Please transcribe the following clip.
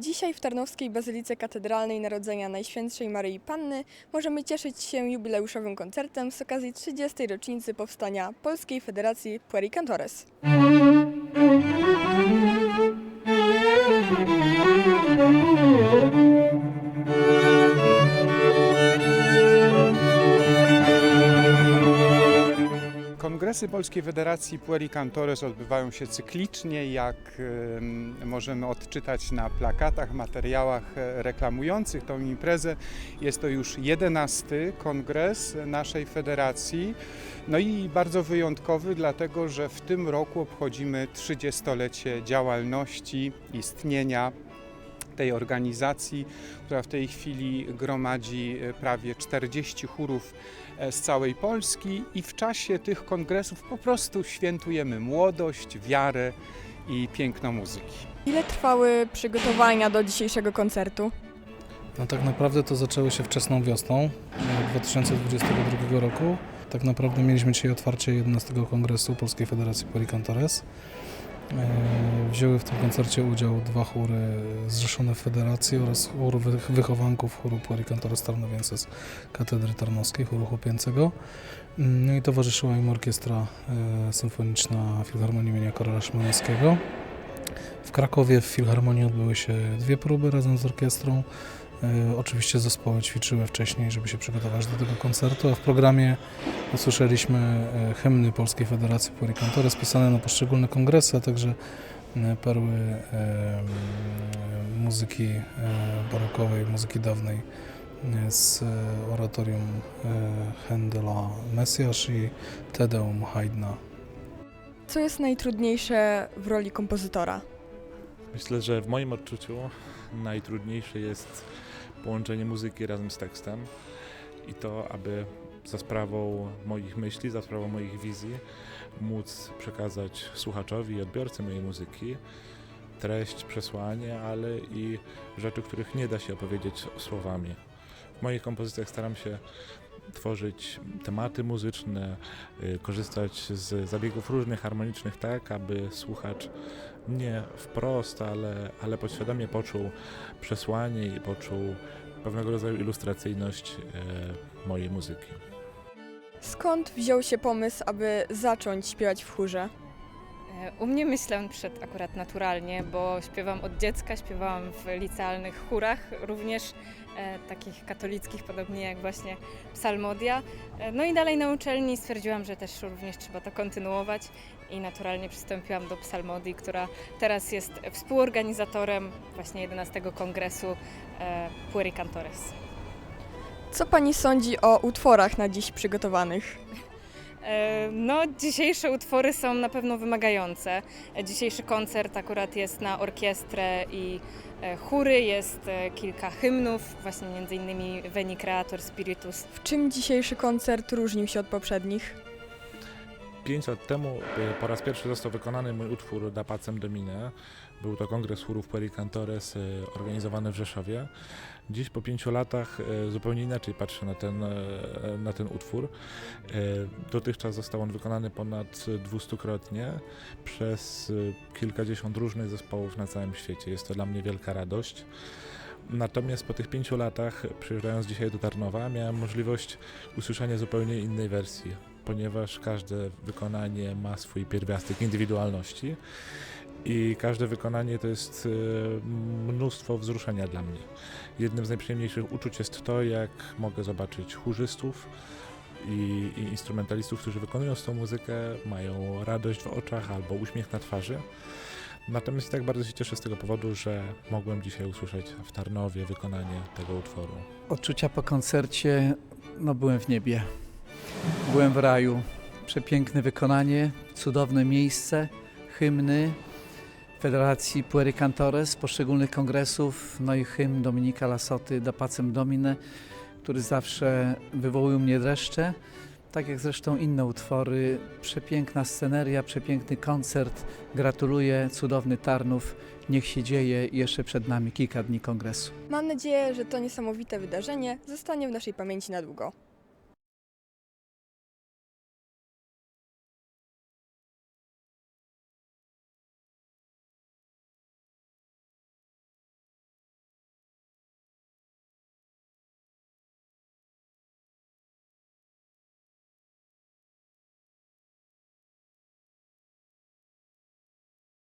Dzisiaj w Tarnowskiej Bazylice Katedralnej Narodzenia Najświętszej Maryi Panny możemy cieszyć się jubileuszowym koncertem z okazji 30. rocznicy powstania Polskiej Federacji Pueri Cantores. Kongresy Polskiej Federacji Pueri Cantores odbywają się cyklicznie, jak em, możemy odczytać na plakatach, materiałach e, reklamujących tą imprezę. Jest to już jedenasty kongres naszej federacji. No i bardzo wyjątkowy, dlatego że w tym roku obchodzimy 30-lecie działalności, istnienia tej organizacji, która w tej chwili gromadzi e, prawie 40 chórów e, z całej Polski i w czasie tych kongresów po prostu świętujemy młodość, wiarę i piękno muzyki. Ile trwały przygotowania do dzisiejszego koncertu? No tak naprawdę to zaczęło się wczesną wiosną e, 2022 roku. Tak naprawdę mieliśmy dzisiaj otwarcie 11 Kongresu Polskiej Federacji Policantores. E, Wzięły w tym koncercie udział dwa chóry zrzeszone w federacji oraz chór wych- wychowanków chóru Policantores Tarnowiense z Katedry Tarnowskiej, chóru chłopięcego. Mm, No i towarzyszyła im orkiestra e, symfoniczna Filharmonii imienia Karola Szymańskiego. W Krakowie w Filharmonii odbyły się dwie próby razem z orkiestrą. E, Oczywiście zespoły ćwiczyły wcześniej, żeby się przygotować do tego koncertu, a w programie usłyszeliśmy e, hymny Polskiej Federacji Pueri Cantores spisane na poszczególne kongresy, a także e, perły muzyki barokowej, muzyki dawnej z oratorium Händela Mesjasz i Tedeum Haydna. Co jest najtrudniejsze w roli kompozytora? Myślę, że w moim odczuciu najtrudniejsze jest połączenie muzyki razem z tekstem i to, aby za sprawą moich myśli, za sprawą moich wizji móc przekazać słuchaczowi i odbiorcy mojej muzyki treść, przesłanie, ale i rzeczy, których nie da się opowiedzieć słowami. W moich kompozycjach staram się tworzyć tematy muzyczne, y, korzystać z zabiegów różnych, harmonicznych, tak aby słuchacz nie wprost, ale, ale podświadomie poczuł przesłanie i poczuł pewnego rodzaju ilustracyjność e, mojej muzyki. Skąd wziął się pomysł, aby zacząć śpiewać w chórze? U mnie myślę, przyszedł akurat naturalnie, bo śpiewam od dziecka, śpiewałam w licealnych chórach, również e, takich katolickich, podobnie jak właśnie psalmodia. E, no i dalej na uczelni stwierdziłam, że też również trzeba to kontynuować i naturalnie przystąpiłam do psalmodii, która teraz jest współorganizatorem właśnie 11 kongresu e, Pueri Cantores. Co pani sądzi o utworach na dziś przygotowanych? E, No, dzisiejsze utwory są na pewno wymagające. E, Dzisiejszy koncert akurat jest na orkiestrę i e, chóry, jest kilka hymnów, właśnie między innymi Veni Creator Spiritus. W czym dzisiejszy koncert różnił się od poprzednich? Pięć lat temu e, po raz pierwszy został wykonany mój utwór Da Pacem Domine. Był to kongres chórów Pueri Cantores e, organizowany w Rzeszowie. Dziś po pięciu latach e, zupełnie inaczej patrzę na ten, na ten utwór. Dotychczas został on wykonany ponad dwustukrotnie przez kilkadziesiąt różnych zespołów na całym świecie. Jest to dla mnie wielka radość. Natomiast po tych pięciu latach, przyjeżdżając dzisiaj do Tarnowa, miałem możliwość usłyszenia zupełnie innej wersji, ponieważ każde wykonanie ma swój pierwiastek indywidualności i każde wykonanie to jest e, mnóstwo wzruszenia dla mnie. Jednym z najprzyjemniejszych uczuć jest to, jak mogę zobaczyć chórzystów i, i instrumentalistów, którzy wykonują tą muzykę, mają radość w oczach albo uśmiech na twarzy. Natomiast tak bardzo się cieszę z tego powodu, że mogłem dzisiaj usłyszeć w Tarnowie wykonanie tego utworu. Odczucia po koncercie, no byłem w niebie. Byłem w raju. Przepiękne wykonanie, cudowne miejsce, hymny Federacji Pueri Cantores, poszczególnych kongresów, no i hymn Dominika Lasoty Da Pacem Domine, który zawsze wywołują mnie dreszcze. Tak jak zresztą inne utwory. Przepiękna sceneria, przepiękny koncert. Gratuluję, cudowny Tarnów. Niech się dzieje jeszcze przed nami kilka dni kongresu. Mam nadzieję, że to niesamowite wydarzenie zostanie w naszej pamięci na długo.